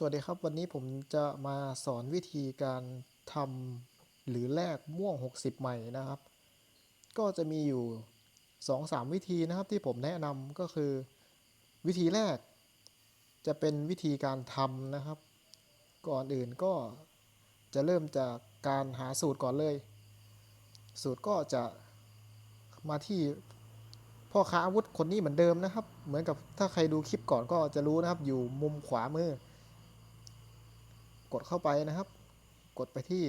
สวัสดีครับวันนี้ผมจะมาสอนวิธีการทำหรือแลกม่วง 60 ใหม่นะครับ ก็จะมีอยู่ 2-3 วิธีนะครับที่ผมแนะนำก็คือ วิธีแรก จะเป็นวิธีการทำนะครับ ก่อนอื่นก็จะเริ่มจากการหาสูตรก่อนเลย สูตรก็จะมาที่พ่อค้าอาวุธคนนี้เหมือนเดิมนะครับ เหมือนกับถ้าใครดูคลิปก่อนก็จะรู้นะครับอยู่มุมขวามือ กดเข้าไปนะครับ กดไปที่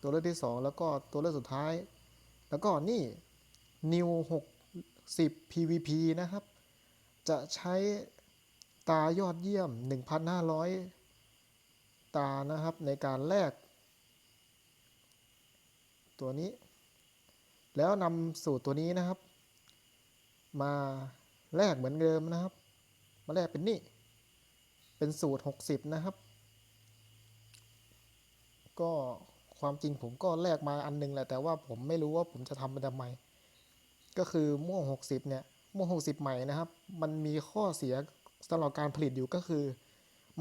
ตัวเลือกที่ 2 แล้วก็ตัวเลือกสุดท้าย แล้วก็นี่ new 60 pvp นะครับ จะใช้ตายอดเยี่ยม 1,500 ตานะครับในการแลกตัวนี้ แล้วนำสูตรตัวนี้นะครับ มาแลกเหมือนเดิมนะครับ มาแลกเป็นนี่ เป็นสูตร 60 นะครับ ก็ความจริงผมก็แลกมาอันนึงแหละ แต่ว่าผมไม่รู้ว่าผมจะทำไปทำไม ก็คือม่วง 60 เนี่ย ม่วง 60 ใหม่นะครับ มันมีข้อเสียสำหรับการผลิตอยู่ก็คือ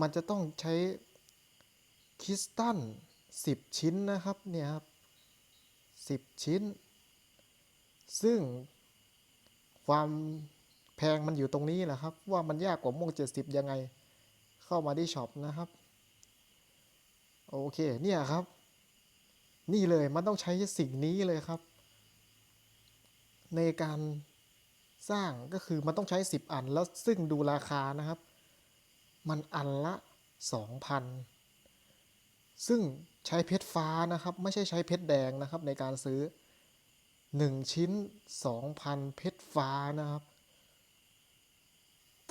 มันจะต้องใช้คริสตัล 10 ชิ้นนะครับ เนี่ยครับ 10 ชิ้น ซึ่งความแพงมันอยู่ตรงนี้แหละครับ ว่ามันยากกว่าม่วง 70 ยังไง เข้ามาที่ช็อปนะครับ โอเคเนี่ยครับ นี่เลยมันต้องใช้สิ่งนี้เลยครับ ในการสร้างก็คือมันต้องใช้ 10 อันแล้วซึ่งดูราคานะครับ มันอันละ 2,000 ซึ่งใช้เพชรฟ้านะครับ ไม่ใช่ใช้เพชรแดงนะครับ ในการซื้อ 1 ชิ้น 2,000 เพชรฟ้านะครับ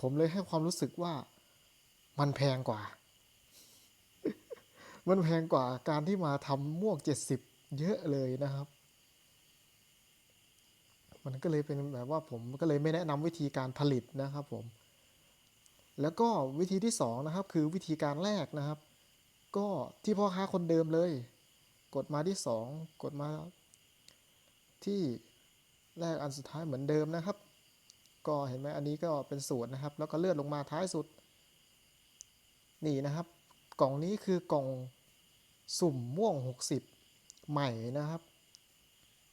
ผมเลยให้ความรู้สึกว่ามันแพงกว่า มันแพงกว่าการที่มาทำม่วง70เยอะเลยนะครับ มันก็เลยเป็นแบบว่าผมก็เลยไม่แนะนำวิธีการผลิตนะครับผม แล้วก็วิธีที่สองนะครับคือวิธีการแรกนะครับ ก็ที่พ่อค้าคนเดิมเลย กดมาที่สองกดมาที่แรกอันสุดท้ายเหมือนเดิมนะครับ ก็เห็นไหมอันนี้ก็เป็นสูตรนะครับ แล้วก็เลื่อนลงมาท้ายสุด นี่นะครับ กล่องนี้คือกล่อง สุ่มม่วง 60 ใหม่นะครับ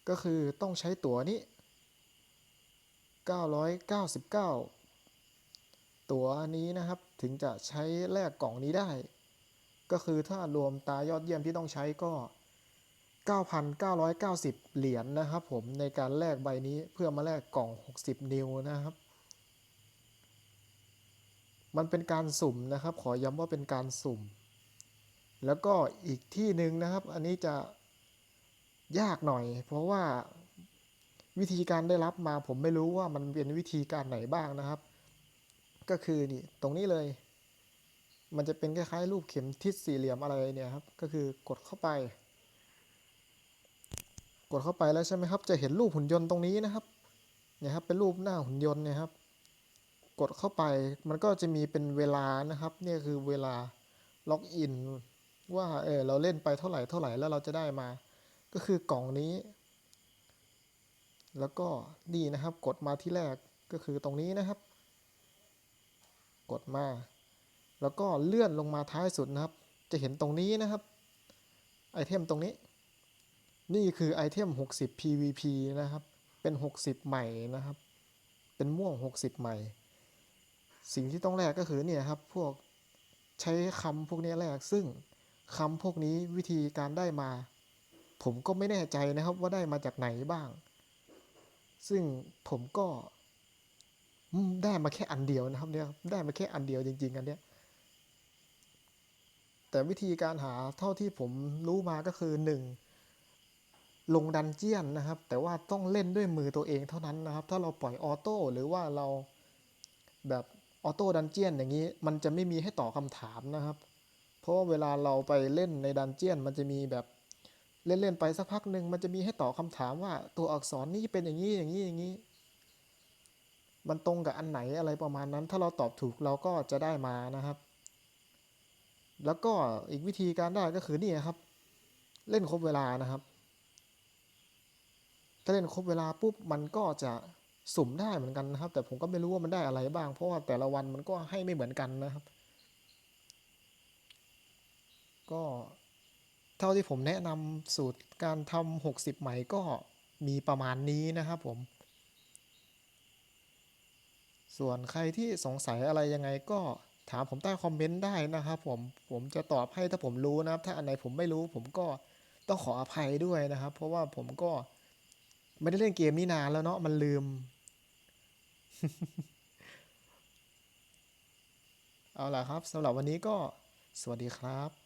ก็คือต้องใช้ตั๋วนี้ 999 ตั๋วนี้นะครับถึงจะใช้แลกกล่องนี้ได้ ก็คือถ้ารวมตายอดเยี่ยมที่ต้องใช้ก็ 9,990 เหรียญนะครับผมในการแลกใบนี้เพื่อมาแลกกล่อง 60 นิ้วนะครับมันเป็นการสุ่มนะครับ ขอย้ำว่าเป็นการสุ่ม แล้วก็อีกที่หนึ่งนะครับ อันนี้จะยากหน่อย เพราะว่าวิธีการได้รับมาผมไม่รู้ว่ามันเป็นวิธีการไหนบ้างนะครับ ก็คือนี่ตรงนี้เลย มันจะเป็นคล้ายๆรูปเข็มทิศสี่เหลี่ยมอะไรเนี่ยครับ ก็คือกดเข้าไป กดเข้าไปแล้วใช่ไหมครับ จะเห็นรูปหุ่นยนต์ตรงนี้นะครับเนี่ยครับเป็นรูปหน้าหุ่นยนต์เนี่ยครับ กดเข้าไปมันก็จะมีเป็นเวลานะครับ เนี่ยคือเวลาล็อกอิน ว่าเออเราเล่นไปเท่าไหร่เท่าไหร่แล้วเราจะได้มา ก็คือกล่องนี้ แล้วก็นี่นะครับกดมาที่แรกก็คือตรงนี้นะครับ กดมา แล้วก็เลื่อนลงมาท้ายสุดนะครับ จะเห็นตรงนี้นะครับไอเทมตรงนี้ นี่คือไอเทม 60 PVP นะครับ เป็น 60 ใหม่นะครับ เป็นม่วง 60 ใหม่ สิ่งที่ต้องแลกก็คือเนี่ยครับพวกใช้คำพวกนี้แลกซึ่ง คำพวกนี้วิธีการได้มา ผมก็ไม่แน่ใจนะครับว่าได้มาจากไหนบ้าง ซึ่งผมก็ได้มาแค่อันเดียวนะครับเนี่ยได้มาแค่อันเดียวจริงๆอันเนี้ยแต่วิธีการหาเท่าที่ผมรู้มาก็คือหนึ่งลงดันเจียนนะครับ แต่ว่าต้องเล่นด้วยมือตัวเองเท่านั้นนะครับ ถ้าเราปล่อยออโต้หรือว่าเราแบบออโต้ดันเจียนอย่างนี้ มันจะไม่มีให้ตอบคำถามนะครับ เพราะว่าเวลาเราไปเล่นในดันเจียนมันจะมีแบบเล่นๆไปสักพักหนึ่งมันจะมีให้ตอบคำถามว่าตัวอักษรนี้เป็นอย่างนี้อย่างนี้อย่างนี้ มันตรงกับอันไหนอะไรประมาณนั้น ถ้าเราตอบถูกเราก็จะได้มานะครับ แล้วก็อีกวิธีการได้ก็คือนี่ครับ เล่นครบเวลานะครับ ถ้าเล่นครบเวลาปุ๊บมันก็จะสุ่มได้เหมือนกันนะครับ แต่ผมก็ไม่รู้ว่ามันได้อะไรบ้าง เพราะว่าแต่ละวันมันก็ให้ไม่เหมือนกันนะครับ ก็เท่าที่ผมแนะนำสูตรการทำ60 ไหมก็มีประมาณนี้นะครับผม ส่วนใครที่สงสัยอะไรยังไงก็ถามผมใต้คอมเมนต์ได้นะครับผม ผมจะตอบให้ถ้าผมรู้นะครับ ถ้าอันไหนผมไม่รู้ผมก็ต้องขออภัยด้วยนะครับ เพราะว่าผมก็ไม่ได้เล่นเกมนี้นานแล้วเนาะมันลืม เอาล่ะครับสำหรับวันนี้ก็สวัสดีครับ